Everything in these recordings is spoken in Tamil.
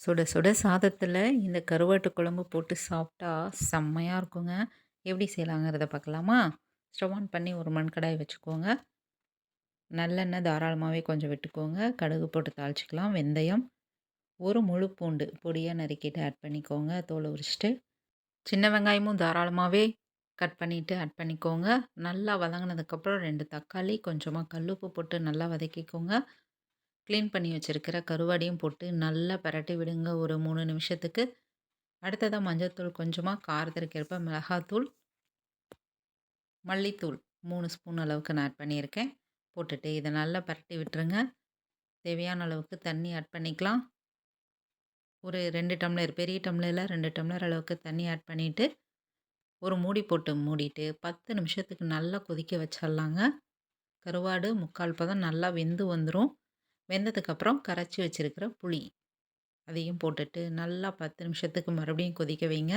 சுட சுட சாதத்தில் இந்த கருவாட்டு குழம்பு போட்டு சாப்பிட்டா செம்மையாக இருக்குங்க. எப்படி செய்யலாங்கிறத பார்க்கலாமா? ஸ்டவ் ஆன் பண்ணி ஒரு மண்கடாய் வச்சுக்கோங்க. நல்லெண்ணெய் தாராளமாகவே கொஞ்சம் விட்டுக்கோங்க. கடுகு போட்டு தாளிச்சிக்கலாம். வெந்தயம் ஒரு முழு பூண்டு பொடியாக நறுக்கிட்டு ஆட் பண்ணிக்கோங்க. தோலை உரிச்சிட்டு சின்ன வெங்காயமும் தாராளமாகவே கட் பண்ணிவிட்டு ஆட் பண்ணிக்கோங்க. நல்லா வதங்கினதுக்கப்புறம் ரெண்டு தக்காளி கொஞ்சமாக கல்லுப்பு போட்டு நல்லா வதக்கிக்கோங்க. க்ளீன் பண்ணி வச்சுருக்கிற கருவாடியும் போட்டு நல்லா பரட்டி விடுங்க ஒரு மூணு நிமிஷத்துக்கு. அடுத்ததாக மஞ்சள்தூள் கொஞ்சமாக காரத்திற்கேற்ப மிளகாத்தூள். மல்லித்தூள் மூணு ஸ்பூன் அளவுக்கு நான் ஆட் பண்ணியிருக்கேன். போட்டுட்டு இதை நல்லா பரட்டி விட்டுருங்க. தேவையான அளவுக்கு தண்ணி ஆட் பண்ணிக்கலாம். ஒரு ரெண்டு டம்ளர் பெரிய டம்ளரில் ரெண்டு டம்ளர் அளவுக்கு தண்ணி ஆட் பண்ணிவிட்டு ஒரு மூடி போட்டு மூடிட்டு பத்து நிமிஷத்துக்கு நல்லா கொதிக்க வச்சிடலாங்க கருவாடு முக்கால் பதம் நல்லா வெந்து வந்துடும் வெந்ததுக்கப்புறம் கரைச்சி வச்சுருக்கிற புளி. அதையும் போட்டுட்டு நல்லா பத்து நிமிஷத்துக்கு மறுபடியும் கொதிக்க வைங்க.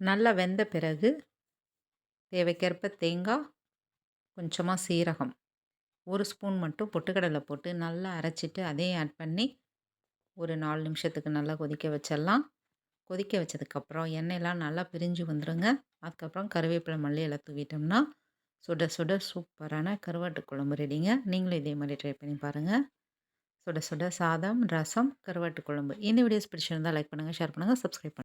நல்லா வெந்த பிறகு தேவைக்கேற்ப தேங்காய் கொஞ்சமாக சீரகம். ஒரு ஸ்பூன் மட்டும் பொட்டுக்கடலை போட்டு நல்லா அரைச்சிட்டு அதையும் ஆட் பண்ணி ஒரு நாலு நிமிஷத்துக்கு நல்லா கொதிக்க வச்சிடலாம். கொதிக்க வச்சதுக்கப்புறம் எண்ணெயெலாம் நல்லா பிரிஞ்சு வந்துடுங்க அதுக்கப்புறம் கருவேப்பிலை மல்லி எல்லாம் தூவிட்டோம்னா சுட சுட சூப்பரான கருவாட்டு குழம்பு ரெடிங்க. நீங்களும் இதே மாதிரி ட்ரை பண்ணி பாருங்கள் சுட சுட சாதம் ரசம் கருவாட்டு குழம்பு. இந்த வீடியோஸ் பிடிச்சிருந்தால் லைக் பண்ணுங்கள் ஷேர் பண்ணுங்கள் சப்ஸ்கிரைப் பண்ணுங்கள்